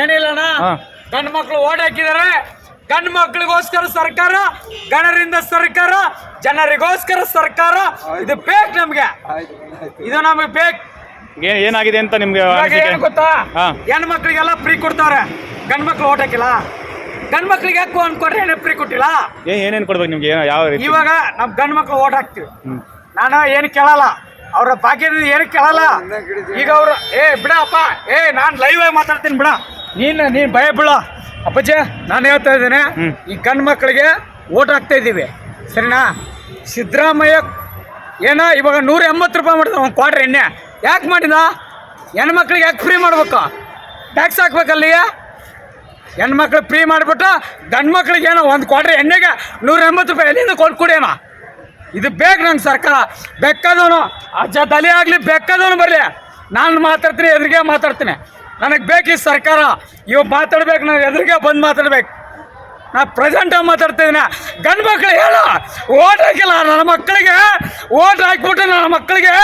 ಏನಿಲ್ಲಣ್ಣ. ಗಂಡು ಮಕ್ಕಳು ಓಟ್ ಹಾಕಿದ್ದಾರೆ ಗಂಡು ಮಕ್ಕಳಿಗೋಸ್ಕರ ಸರ್ಕಾರ ಗಣರಿಂದ ಸರ್ಕಾರ ಜನರಿಗೋಸ್ಕರ ಸರ್ಕಾರ. ಇದು ಬೇಕು ನಮ್ಗೆ. ಇದು ನಮಗೆ ಬೇಕು ಏನ್ ಏನಾಗಿದೆ ಅಂತ ನಿಮ್ಗೆ ಇವಾಗ ಅನಿಸಿಕೆ? ಏನು ಗೊತ್ತಾ? ಹಾ. ಹೆಣ್ಣು ಮಕ್ಕಳಿಗೆಲ್ಲ ಫ್ರೀ ಕೊಡ್ತಾರೆ. ಗಂಡು ಮಕ್ಳು ಓಟ್ ಹಾಕಿಲ್ಲ. ಗಂಡು ಮಕ್ಳಿಗೆ ಯಾಕೋ ಅನ್ಕೊಂಡ್ರೆ ಏನು ಫ್ರೀ ಕೊಟ್ಟಿಲ್ಲ? ಏನ್ ಏನೇನ್ ಕೊಡ್ಬೇಕು ನಿಮ್ಗೆ? ಏನೋ ಯಾವ ರೀತಿ? ಇವಾಗ ನಮ್ ಗಂಡು ಮಕ್ಳು ಓಟ್ ಹಾಕ್ತಿವಿ. ಹ್ಮ್. ನಾನು ಏನು ಕೇಳಲ್ಲ. ಅವ್ರ ಭಾಗ್ಯದ ಏನು ಕೇಳಲ್ಲ. ಈಗ ಅವ್ರು ಏ ಬಿಡಪ್ಪ ಏ ನಾನು ಲೈವ್ ಆಗಿ ಮಾತಾಡ್ತೀನಿ ಬಿಡ. ನೀನು ನೀನು ಭಯ ಬಿಡ ಅಪ್ಪಾಜಿ ನಾನು ಹೇಳ್ತಾ ಇದ್ದೇನೆ. ಈ ಗಂಡು ಮಕ್ಕಳಿಗೆ ಓಟ್ ಹಾಕ್ತಾ ಇದ್ದೀವಿ. ಸರಿನಾ? ಸಿದ್ದರಾಮಯ್ಯ ಏನೋ ಇವಾಗ ನೂರ ಎಂಬತ್ತು ರೂಪಾಯಿ ಮಾಡಿದ್ರು ಒಂದು ಕ್ವಾಟ್ರ್ ಎಣ್ಣೆ. ಯಾಕೆ ಮಾಡಿದ? ಹೆಣ್ಮಕ್ಳಿಗೆ ಯಾಕೆ ಫ್ರೀ ಮಾಡ್ಬೇಕು? ಟ್ಯಾಕ್ಸ್ ಹಾಕ್ಬೇಕಲ್ಲಿ ಹೆಣ್ಮಕ್ಳು ಫ್ರೀ ಮಾಡಿಬಿಟ್ಟು ಗಂಡು ಮಕ್ಳಿಗೆ ಏನೋ ಒಂದು ಕ್ವಾಟ್ರ್ ಎಣ್ಣೆಗೆ ನೂರ ಎಂಬತ್ತು ರೂಪಾಯಿ ಎಲ್ಲಿಂದ ಕೊಟ್ಟು ಕುಡಿಯೋಣ? ಇದು ಬೇಕು ನಂಗೆ ಸರ್ಕಾರ. ಬೆಕ್ಕದವನು ಅಜ್ಜ ತಲೆ ಆಗಲಿ ಬೆಕ್ಕದವನು ಬರಲಿ. ನಾನು ಮಾತಾಡ್ತೀನಿ, ಎದುರಿಗೆ ಮಾತಾಡ್ತೀನಿ. ನನಗೆ ಬೇಕು ಈ ಸರ್ಕಾರ. ಇವ್ ಮಾತಾಡ್ಬೇಕು ನಾನು ಎದುರಿಗೆ ಬಂದು ಮಾತಾಡ್ಬೇಕು. ನಾ ಪ್ರೆಸೆಂಟಾಗಿ ಮಾತಾಡ್ತಿದ್ದೀನಿ ಗಂಡು ಮಕ್ಕಳು ಹೇಳು. ಓಟ್ ಹಾಕಿಲ್ಲ, ನನ್ನ ಮಕ್ಕಳಿಗೆ ಓಟ್ ಹಾಕ್ಬಿಟ್ಟು ನನ್ನ ಮಕ್ಕಳಿಗೆ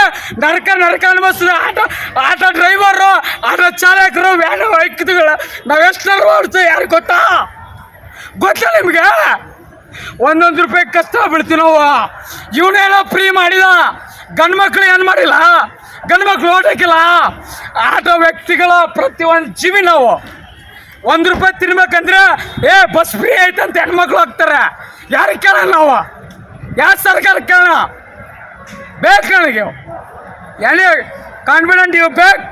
ನಡ್ಕ ನಡ್ಕ ಅನ್ಭವಿಸ್ತದೆ. ಆಟೋ ಆಟೋ ಡ್ರೈವರು ಆಟೋ ಚಾಲಕರು, ವ್ಯಾನ್ ಹಾಕಿದ್ವಿ ನಾವೆಷ್ಟು ಓಡ್ತೀವಿ ಯಾರು ಗೊತ್ತಾ? ಗೊತ್ತಾ ನಿಮಗೆ? ಒಂದೊಂದು ರೂಪಾಯಿ ಕಷ್ಟ ಬೀಳ್ತೀವಿ ನಾವು. ಇವನೇನೋ ಫ್ರೀ ಮಾಡಿದ. ಗಂಡು ಮಕ್ಳು ಏನು ಮಾಡಿಲ್ಲ? ಗಂಡು ಮಕ್ಳು ಓಟ್ ಹಾಕಿಲ್ಲ ಆಟೋ ವ್ಯಕ್ತಿಗಳ ಪ್ರತಿಯೊಂದು ಜೀವಿ ನಾವು. ಒಂದು ರೂಪಾಯಿ ತಿನ್ಬೇಕಂದ್ರೆ ಏ ಬಸ್ ಫ್ರೀ ಐತಂತ ಹೆಣ್ಮಕ್ಳು ಹೋಗ್ತಾರೆ ಯಾರಿಗೆ ಕೇಳೋಣ ನಾವು? ಯಾವ ಸರ್ಕಾರ ಕೇಳೋಣ? ಬೇಕು ನನಗೆ. ಎಣ್ಣೆ ಕಾನ್ಫಿಡೆಂಟ್ ಇವ್ ಬೇಕು.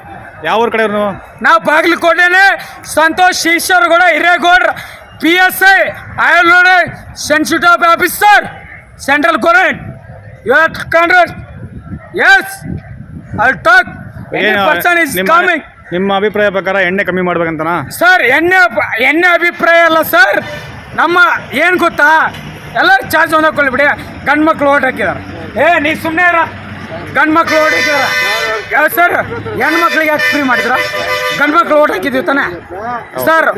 ಯಾವ ಊರ್ ಕಡೆ ನಾವು ನಾವು ಬಾಗಲಕೋಟೆನೆ Santosh Eshwargowda Hiregowdar P S I I sensitive officer central government you are Congress S I talk ಏನು ಪರ್ಸನ್ ಇಸ್ ನಿಮ್ಮ ಕಮಿಂಗ್ ನಿಮ್ಮ ಅಭಿಪ್ರಾಯ ಪ್ರಕಾರ ಎಣ್ಣೆ ಕಮ್ಮಿ ಮಾಡ್ಬೇಕಂತನಾ? ಸರ್ ಎಣ್ಣೆ ಎಣ್ಣೆ ಅಭಿಪ್ರಾಯ ಅಲ್ಲ ಸರ್ ನಮ್ಮ ಏನು ಗೊತ್ತಾ? ಎಲ್ಲರೂ ಚಾರ್ಜ್ ಹೊಂದಕೊಳ್ಳಿ ಬಿಡಿ. ಗಂಡು ಮಕ್ಳು ಓಟ್ ಹಾಕಿದಾರೆ. ಏ ನೀ ಸುಮ್ಮನೆ ಇರ. ಗಂಡು ಮಕ್ಳು ಓಟ್ ಹಾಕಿದಾರ ಯಾವ ಸರ್, ಹೆಣ್ಮಕ್ಳಿಗೆ ಯಾಕೆ ಫ್ರೀ ಮಾಡಿದ್ರ? ಗಂಡು ಮಕ್ಳು ಓಟ್ ತಾನೆ? ಸರ್,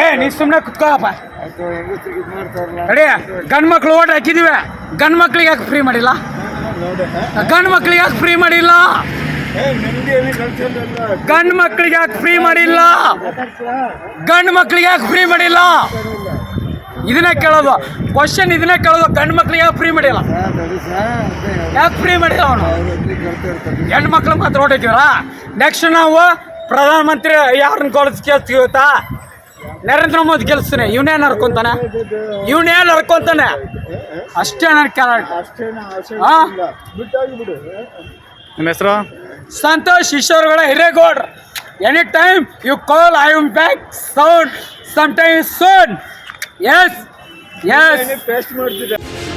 ಏ ನೀ ಸುಮ್ಮನೆ ಕುತ್ಕೋಪ್ಪ ಅಡಿಯ ಗಂಡು ಮಕ್ಳು ಓಟ್ ಹಾಕಿದೀವಿ ಗಂಡು ಮಕ್ಳಿಗೆ ಯಾಕೆ ಫ್ರೀ ಮಾಡಿಲ್ಲ. ಗಂಡು ಮಕ್ಳಿಗೆ ಯಾಕೆ ಫ್ರೀ ಮಾಡಿಲ್ಲ. ಗಂಡು ಮಕ್ಳಿಗೆ ಯಾಕೆ ಫ್ರೀ ಮಾಡಿಲ್ಲ. ಗಂಡು ಮಕ್ಳಿಗೆ ಯಾಕೆ ಫ್ರೀ ಮಾಡಿಲ್ಲ. ಇದನ್ನೇ ಕೇಳೋದು. ಕ್ವಶನ್ ಇದನ್ನೇ ಕೇಳೋದು. ಗಂಡು ಮಕ್ಳಿಗೆ ಯಾಕೆ ಫ್ರೀ ಮಾಡಿಲ್ಲ? ಯಾಕೆ ಫ್ರೀ ಮಾಡಿಲ್ಲ ಅವನು? ಹೆಣ್ಣು ಮಕ್ಳು ಮಾತ್ರ ಹೊಡಿತೀವಲ್ಲ ನೆಕ್ಸ್ಟ್ ನಾವು ಪ್ರಧಾನಮಂತ್ರಿ ಯಾರನ್ನ ಕೊಡಿಸ್ ಕೇಳ್ತೀವಿ ಗೊತ್ತಾ? ನರೇಂದ್ರ ಮೋದಿ ಗೆಲ್ಸ್ತಾನೆ. ಇವನೇನು ಹರ್ಕೊಂತಾನೆ ಇವನೇನು ಹರ್ಕೊಂತಾನೆ ಅಷ್ಟೇ ನನ್ನ ಕ್ಯಾರೆಕ್ಟರ್ ಹಾಂ ನಿಮ್ಮ ಹೆಸರು? Santosh Eshwargowda Hiregowdar. Any time you call I am back sound some time soon S S